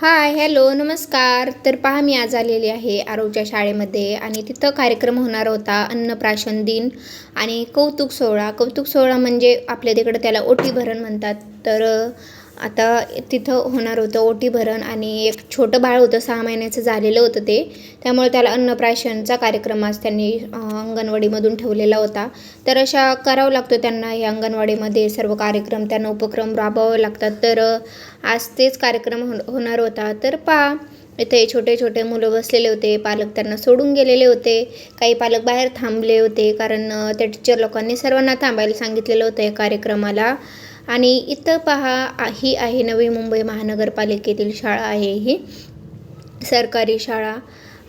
Hi hello नमस्कार. तर पहा मी आज आलेली आहे आरोग्य शाळेमध्ये आणि तिथं कार्यक्रम होणार होता अन्नप्राशन दिन आणि कौतुक सोहळा. कौतुक सोहळा म्हणजे आपल्या तिकडं त्याला ओटी भरण म्हणतात. तर आता तिथं होणार होतं ओटी भरण आणि एक छोटं बाळ होतं सहा महिन्याचं झालेलं होतं ते. त्यामुळे त्याला अन्नप्राशनचा कार्यक्रम आज त्यांनी अंगणवाडीमधून ठेवलेला होता. तर अशा करावं लागतो त्यांना या अंगणवाडीमध्ये सर्व कार्यक्रम त्यांना उपक्रम राबवावे लागतात. तर आज तेच कार्यक्रम हो होणार होता. तर पा इथे छोटे छोटे मुलं बसलेले होते पालक त्यांना सोडून गेलेले होते. काही पालक बाहेर थांबले होते कारण त्या टीचर लोकांनी सर्वांना थांबायला सांगितलेलं होतं या कार्यक्रमाला. आणि इथं पहा ही आहे नवी मुंबई महानगरपालिकेतील शाळा आहे ही. सरकारी शाळा.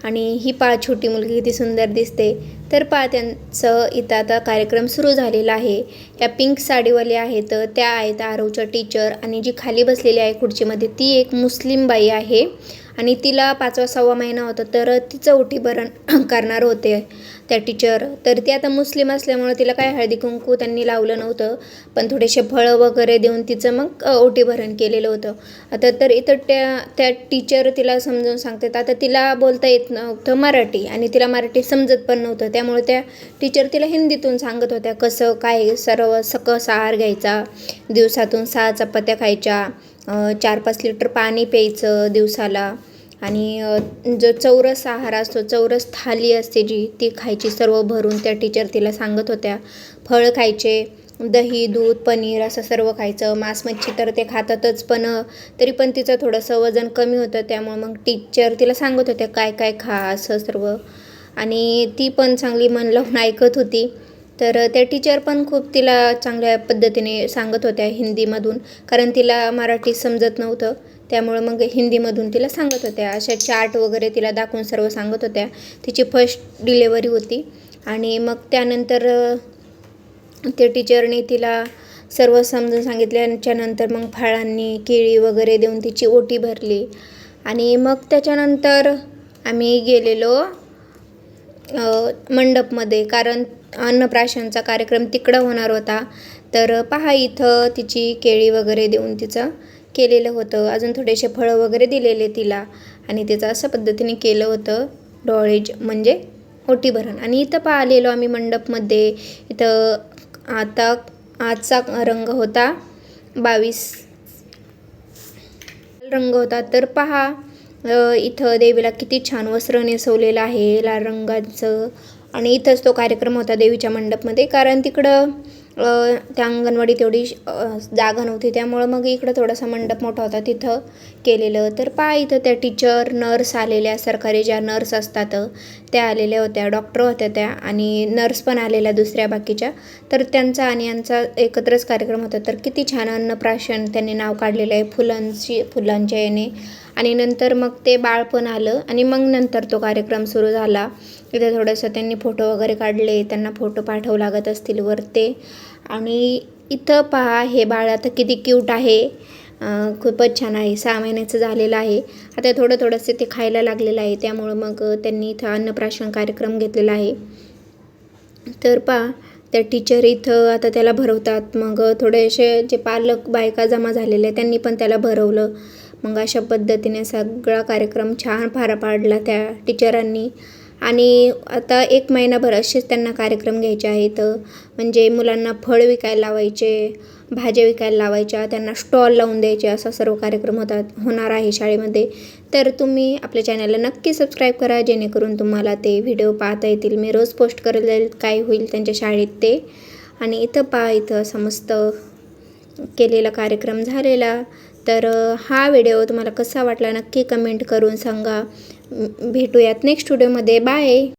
आणि ही पा छोटी मुलगी किती सुंदर दिसते. तर पा त्यांचं इथं आता कार्यक्रम सुरू झालेला आहे. या पिंक साडीवाले आहेत त्या आहेत आरवच्या टीचर आणि जी खाली बसलेली आहे खुर्चीमध्ये ती एक मुस्लिम बाई आहे. आणि तिला पाचवा सहावा महिना होता तर तिचं ओटी भरण करणार होते. त्या टीचर तर ती आता मुस्लिम असल्यामुळं तिला काय हळदी कुंकू त्यांनी लावलं नव्हतं. पण थोडेसे फळं वगैरे देऊन तिचं मग ओटी भरण केलेलं होतं. आता तर इथं त्या त्या टीचर तिला समजून सांगतात. आता तिला बोलता येत नव्हतं मराठी आणि तिला मराठी समजत पण नव्हतं. त्यामुळे त्या टीचर तिला हिंदीतून सांगत होत्या कसं काय सर्व सकस आहार घ्यायचा दिवसातून सहा चपात्या खायच्या चार पाच लिटर पाणी प्यायचं दिवसाला. आणि जो चौरस आहार असतो चौरस थाली असते जी ती खायची सर्व भरून त्या टीचर तिला सांगत होत्या. फळ खायचे दही दूध पनीर असं सर्व खायचं मांस मच्छी तर ते खातातच पण तरी पण तिचं थोडंसं वजन कमी होतं त्यामुळं मग टीचर तिला सांगत होत्या काय काय खा असं सर्व. आणि ती पण चांगली मन लावून ऐकत होती. तर त्या टीचर पण खूप तिला चांगल्या पद्धतीने सांगत होत्या हिंदीमधून कारण तिला मराठी समजत नव्हतं. त्यामुळं मग हिंदीमधून तिला सांगत होत्या. अशा चार्ट वगैरे तिला दाखवून सर्व सांगत होत्या. तिची फर्स्ट डिलेवरी होती. आणि मग त्यानंतर त्या टीचरने तिला सर्व समजून सांगितल्याच्यानंतर मग फळांनी केळी वगैरे देऊन तिची ओटी भरली. आणि मग त्याच्यानंतर आम्ही गेलेलो मंडपमध्ये. कारण अन्नप्राशनचा कार्यक्रम तिकडं होणार होता. तर पहा इथं तिची केळी वगैरे देऊन तिचं केलेलं होतं. अजून थोडेसे फळं वगैरे दिलेले तिला. आणि त्याचं असं पद्धतीने केलं होतं. डॉळेज म्हणजे ओटीभरण. आणि इथं पाहिलेलो आम्ही मंडपमध्ये. इथं आता आजचा रंग होता बावीस. रंग होता. तर पहा इथं देवीला किती छान वस्त्र नेसवलेलं आहे. लाल रंगाचं. आणि इथंच तो कार्यक्रम होता देवीच्या मंडपमध्ये. कारण तिकडं त्या अंगणवाडी तेवढी जागा नव्हती. त्यामुळं मग इकडं थोडासा मंडप मोठा होता तिथं केलेलं. तर पहा इथं त्या टीचर नर्स आलेल्या सरकारी ज्या नर्स असतात त्या आलेल्या होत्या डॉक्टर होत्या त्या आणि नर्स पण आलेल्या दुसऱ्या बाकीच्या. तर त्यांचा आणि यांचा एकत्रच कार्यक्रम होता. तर किती छान अन्नप्राशन त्यांनी नाव काढलेलं आहे. फुलांची फुलांच्या याने आणि नंतर मग ते बाळ पण आलं आणि मग नंतर तो कार्यक्रम सुरू झाला. इथे थोडंसं त्यांनी फोटो वगैरे काढले त्यांना फोटो पाठवू लागत असतील वर ते. आणि इथं पहा हे बाळ आता किती क्यूट आहे. खूपच छान आहे. सहा महिन्याचं झालेलं आहे. आता थोडं थोडंसं ते खायला लागलेलं आहे. त्यामुळं मग त्यांनी इथं अन्नप्राशन कार्यक्रम घेतलेला आहे. तर पहा त्या टीचर इथं आता त्याला भरवतात. मग थोडेसे जे पालक बायका जमा झालेले त्यांनी पण त्याला भरवलं. मग अशा पद्धतीने सगळा कार्यक्रम छान पार पाडला त्या टीचरांनी. आणि आता एक महिनाभर असेच त्यांना कार्यक्रम घ्यायचे आहेत. म्हणजे मुलांना फळ विकायला लावायचे भाज्या विकायला लावायच्या त्यांना स्टॉल लावून द्यायचे असा सर्व कार्यक्रम होतात होणार आहे शाळेमध्ये. तर तुम्ही आपल्या चॅनलला नक्की सबस्क्राईब करा जेणेकरून तुम्हाला ते व्हिडिओ पाहता येतील. मी रोज पोस्ट करेल काय होईल त्यांच्या शाळेत ते. आणि इथं पहा इथं समस्त केलेला कार्यक्रम झालेला. तर हा व्हिडिओ तुम्हाला कसा वाटला नक्की कमेंट करून सांगा. भेटूयात नेक्स्ट व्हिडिओमध्ये. बाय!